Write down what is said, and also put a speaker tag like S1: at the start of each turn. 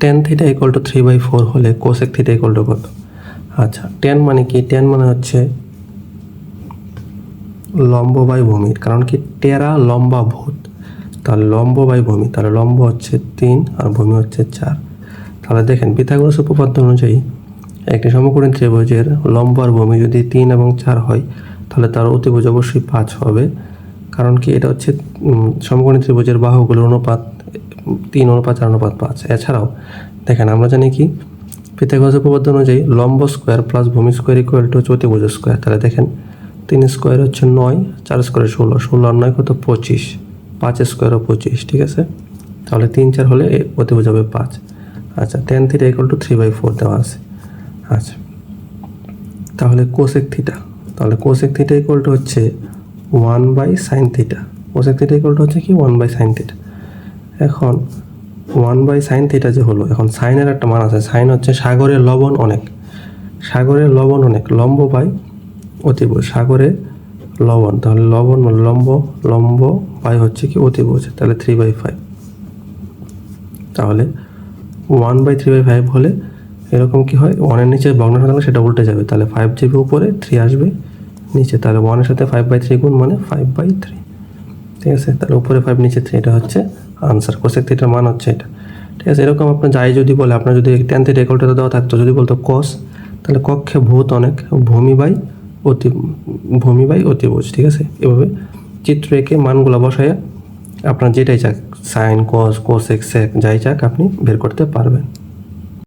S1: Tan theta equal to three by four হলে cosec theta equal to কত? আচ্ছা ten মানে কি? টেন মানে হচ্ছে লম্ব বাই ভূমির কারণ কি টেরা লম্বা ভূত। তাহলে লম্ব বাই ভূমি, তাহলে লম্ব হচ্ছে তিন আর ভূমি হচ্ছে চার। তাহলে দেখেন, পিথাগোরাস উপপাদ্য অনুযায়ী একটি সমকোণী ত্রিভুজের লম্ব আর ভূমি যদি তিন এবং চার হয়, তাহলে তার অতিভুজ অবশ্যই পাঁচ হবে। কারণ কি এটা হচ্ছে সমকোণী ত্রিভুজের বাহুগুলোর অনুপাত তিন অনুপাত, চার অনুপাত, পাঁচ। এছাড়াও, দেখেন, আমরা জানি কি? পিথাগোরাস উপপাদ্য অনুযায়ী লম্ব স্কোয়ার প্লাস ভূমি স্কোয়ার ইকুয়াল টু অতিভুজ স্কোয়ার তাহলে দেখেন, তিন স্কোয়ার হচ্ছে নয়, চার স্কোয়ার ষোলো। ষোলো আর নয় কত? পঁচিশ। পাঁচ স্কোয়ারও পঁচিশ, ঠিক আছে? তাহলে তিন চার হলে অতিভুজ হবে পাঁচ। আচ্ছা tan theta equal to three by four দেওয়া আছে। আচ্ছা তাহলে কোসেক থিটা তাহলে কোসেক থিটা ইকুয়াল টু হচ্ছে one by sine theta cosec theta equal to হচ্ছে কি? ওয়ান বাই সাইন থিটা এখন ওয়ান বাই সাইন থিটা যে হলো, এখন সাইনের একটা মান আছে। সাইন হচ্ছে সাগরের লবণ অনেক। সাগরের লবণ অনেক। লম্ব বাই অতিভুজ সাগরে লবণ। তাহলে লবণ মানে লম্ব লম্ব বাই হচ্ছে কি অতিভুজ তাহলে থ্রি বাই ফাইভ তাহলে one by three by five হলে এরকম কি হয়? ওয়ানের নিচে ভগ্নাংশ থাকলে সেটা উল্টে যাবে। তাহলে ফাইভ জিবি উপরে থ্রি আসবে নিচে। তাহলে ওয়ানের সাথে ফাইভ বাই থ্রি গুণ মানে ফাইভ বাই থ্রি ঠিক আছে? তাহলে উপরে ফাইভ নিচে থ্রি এটা হচ্ছে আনসার কোসেক থিটার মান হচ্ছে এটা। ঠিক আছে? এরকম আপনার যাই যদি বলে, আপনার যদি টেন থিটা ইকুয়ালটা দেওয়া থাকতো, যদি বলতো কস তাহলে কক্ষে ভূত অনেক, ভূমি বাই অতি, ভূমি বাই অতিভুজ, ঠিক আছে? এভাবে চিত্র এঁকে মানগুলো বসায় আপনার যেটাই চাক সাইন কস কোসেক সেক যাই চাক, আপনি বের করতে পারবেন।